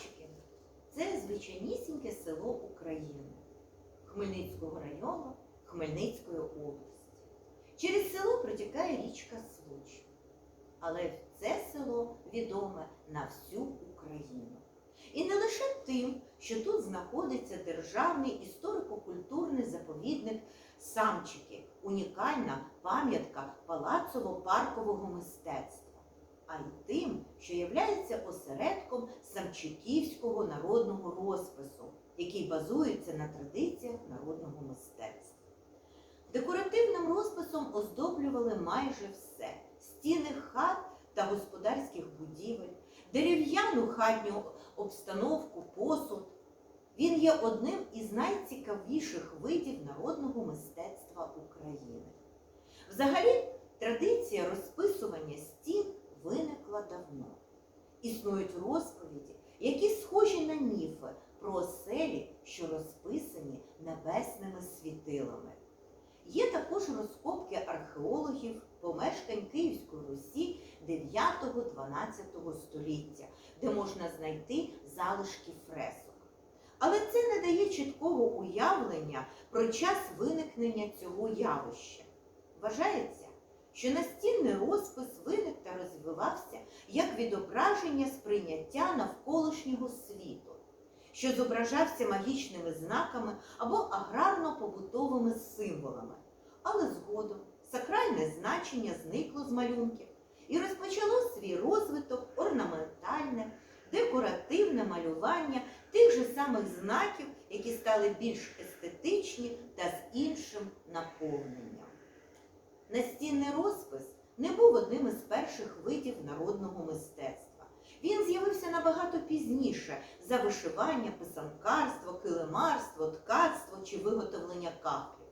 Самчики це звичайнісіньке село України Хмельницького району Хмельницької області. Через село протікає річка Случ. Але це село відоме на всю Україну. І не лише тим, що тут знаходиться державний історико-культурний заповідник Самчики, унікальна пам'ятка палацово-паркового мистецтва, а й тим, що являється осередком самчиківського народного розпису, який базується на традиціях народного мистецтва. Декоративним розписом оздоблювали майже все стіни хат та господарських будівель, дерев'яну хатню обстановку, посуд. Він є одним із найцікавіших видів народного мистецтва України. Взагалі, традиція розписування стін виникла давно. Існують розповіді, які схожі на міфи про оселі, що розписані небесними світилами. Є також розкопки археологів помешкань Київської Русі 9-12 століття, де можна знайти залишки фресок. Але це не дає чіткого уявлення про час виникнення цього явища. Вважається, що настінний розпис виник та розвивався як відображення сприйняття навколишнього світу, що зображався магічними знаками або аграрно-побутовими символами. Але згодом сакральне значення зникло з малюнків і розпочало свій розвиток орнаментальне, декоративне малювання тих же самих знаків, які стали більш естетичні та з іншим наповненням. Настінний розпис не був одним із перших видів народного мистецтва. Він з'явився набагато пізніше за вишивання, писанкарство, килимарство, ткацтво чи виготовлення кахлів.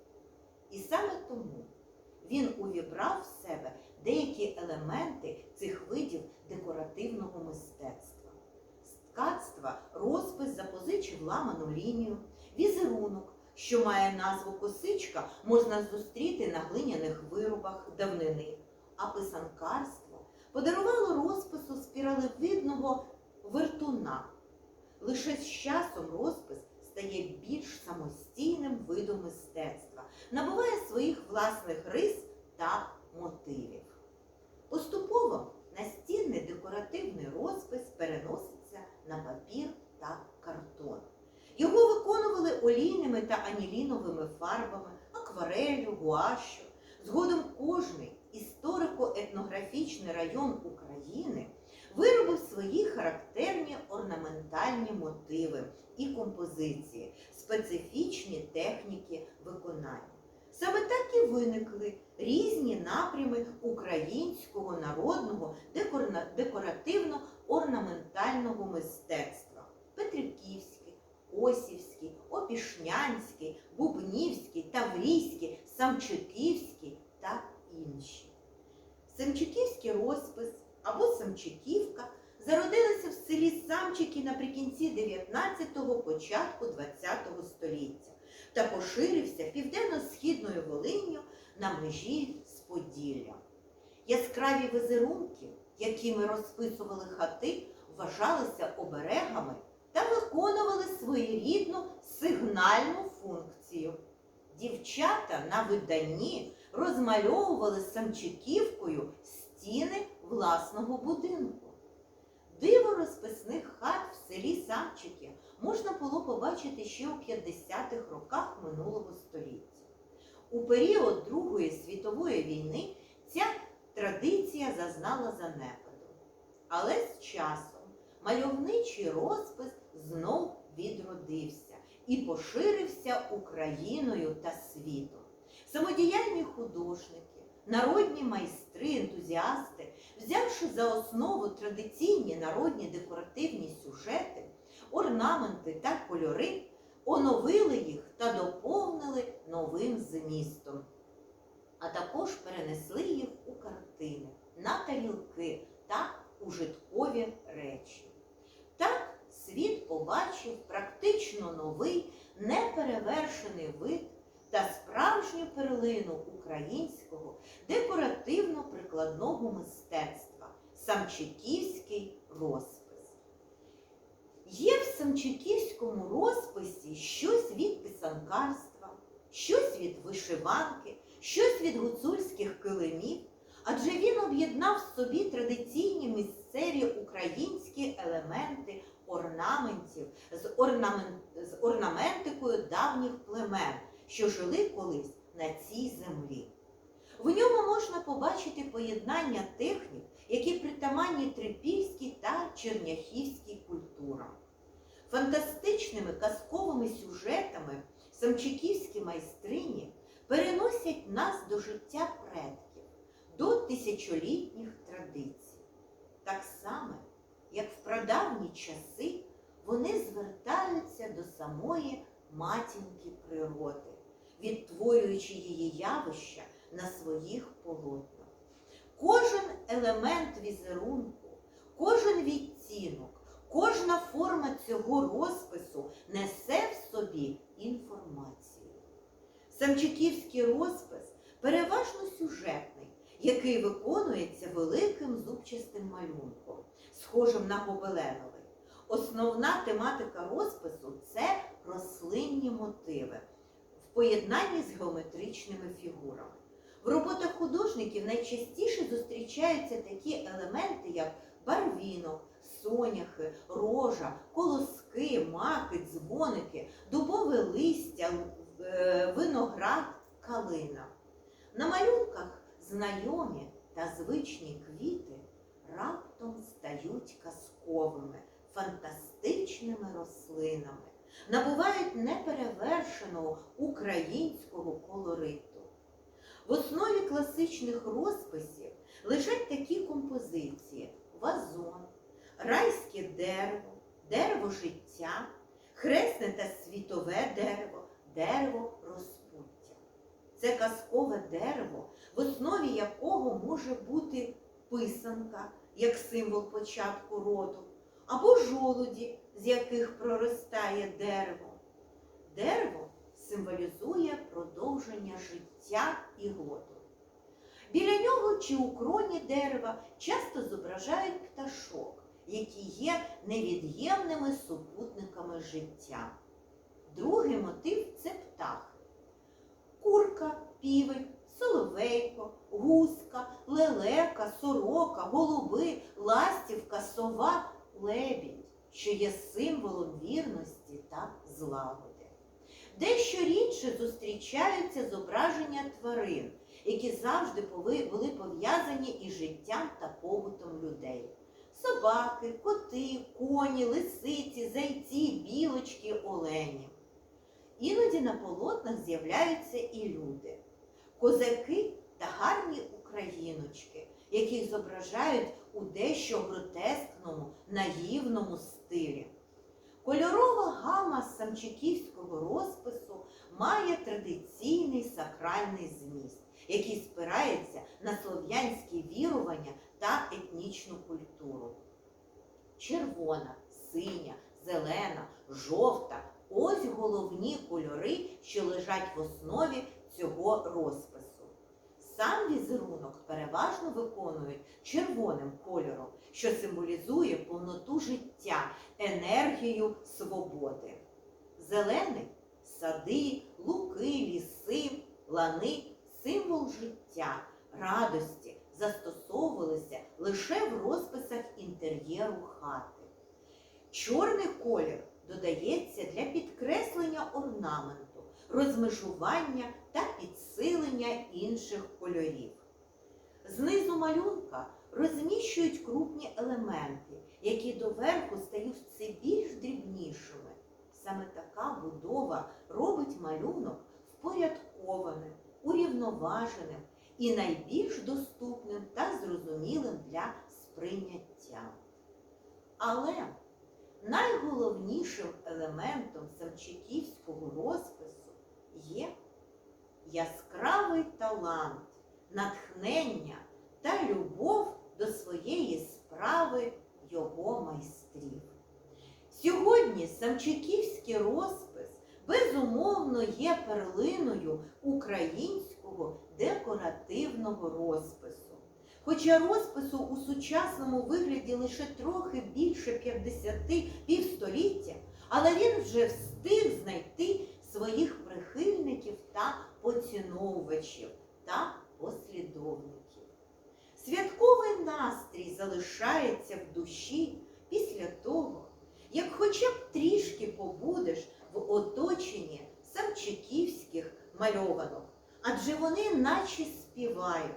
І саме тому він увібрав в себе деякі елементи цих видів декоративного мистецтва. З ткацтва розпис запозичив ламану лінію, візерунок, що має назву косичка, можна зустріти на глиняних виробах давнини, а писанкарство подарувало розпису спіралевидного вертуна. Лише з часом розпис стає більш самостійним видом мистецтва, набуває своїх власних рис та мотивів. Поступово настінний декоративний розпис переноситься на папір та картон. Його виконували та аніліновими фарбами, акварелью, гуашю. Згодом кожний історико-етнографічний район України виробив свої характерні орнаментальні мотиви і композиції, специфічні техніки виконання. Саме так і виникли різні напрями українського народного декоративно орнаментального мистецтва Петриківський, Осівський, Опішнянський, Бубнівський, Таврійський, Самчиківський та інші. Самчиківський розпис або Самчиківка зародилася в селі Самчики наприкінці 19-го, початку 20-го століття та поширився південно-східною Волинню на межі з Поділлям. Яскраві візерунки, якими розписували хати, вважалися оберегами та виконували своєрідну сигнальну функцію. Дівчата на виданні розмальовували самчиківкою стіни власного будинку. Диво розписних хат в селі Самчики можна було побачити ще у 50-х роках минулого століття. У період Другої світової війни ця традиція зазнала занепаду. Але з часом мальовничий розпис знов відродився і поширився Україною та світом. Самодіяльні художники, народні майстри, ентузіасти, взявши за основу традиційні народні декоративні сюжети, орнаменти та кольори, оновили їх та доповнили новим змістом, а також перенесли неперевершений вид та справжню перлину українського декоративно-прикладного мистецтва самчиківський розпис. Є в самчиківському розписі щось від писанкарства, щось від вишиванки, щось від гуцульських килимів, адже він об'єднав в собі традиційні місцеві українські елементи орнаментів з, орнамен... з орнаментикою давніх племен, що жили колись на цій землі. В ньому можна побачити поєднання технік, які притаманні трипільській та черняхівській культурам. Фантастичними казковими сюжетами самчиківські майстрині переносять нас до життя предків, до тисячолітніх традицій. Так само, як в прадавні часи, вони звертаються до самої матінки природи, відтворюючи її явища на своїх полотнах. Кожен елемент візерунку, кожен відтінок, кожна форма цього розпису несе в собі інформацію. Самчиківський розпис переважно сюжетний, який виконується великим зубчастим малюнком, схожим на гобеленовий. Основна тематика розпису це рослинні мотиви в поєднанні з геометричними фігурами. В роботах художників найчастіше зустрічаються такі елементи, як барвінок, соняхи, рожа, колоски, маки, дзвоники, дубове листя, е, виноград, калина. На малюнках знайомі та звичні квіти раптом стають казковими, фантастичними рослинами, набувають неперевершеного українського колориту. В основі класичних розписів лежать такі композиції: вазон, райське дерево, дерево життя, хресне та світове дерево, дерево розпуття. Це казкове дерево, в основі якого може бути писанка як символ початку роду, або жолуді, з яких проростає дерево. Дерево символізує продовження життя і роду. Біля нього чи у кроні дерева часто зображають пташок, які є невід'ємними супутниками життя. Другий мотив це птахи. Курка, півень, соловейко, гуска, лелека, сорока, голуби, ластівка, сова, лебідь, що є символом вірності та злагоди. Дещо рідше зустрічаються зображення тварин, які завжди були пов'язані із життям та побутом людей. Собаки, коти, коні, лисиці, зайці, білочки, олені. Іноді на полотнах з'являються і люди, козаки та гарні україночки, яких зображають у дещо гротескному, наївному стилі. Кольорова гама самчиківського розпису має традиційний сакральний зміст, який спирається на слов'янські вірування та етнічну культуру. Червона, синя, зелена, жовта ось головні кольори, що лежать в основі цього розпису. Сам візерунок переважно виконують червоним кольором, що символізує повноту життя, енергію свободи. Зелений сади, луки, ліси, лани символ життя, радості застосовувалися лише в розписах інтер'єру хати. Чорний колір додається для підкреслення орнаменту, розмежування та підсилення інших кольорів. Знизу малюнка розміщують крупні елементи, які доверху стають все більш дрібнішими. Саме така будова робить малюнок впорядкованим, урівноваженим і найбільш доступним та зрозумілим для сприйняття. Але найголовнішим елементом самчиківського розпису є яскравий талант, натхнення та любов до своєї справи його майстрів. Сьогодні самчиківський розпис безумовно є перлиною українського декоративного розпису. Хоча розпису у сучасному вигляді лише трохи більше 50 півстоліття, але він вже встиг знайти своїх прихильників та поціновувачів та послідовників. Святковий настрій залишається в душі після того, як хоча б трішки побудеш в оточенні самчиківських мальованок, адже вони наче співають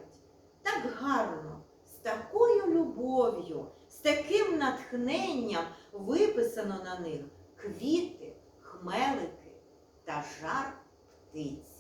так гарно, з такою любов'ю, з таким натхненням виписано на них квіти, хмелики та жар птиць.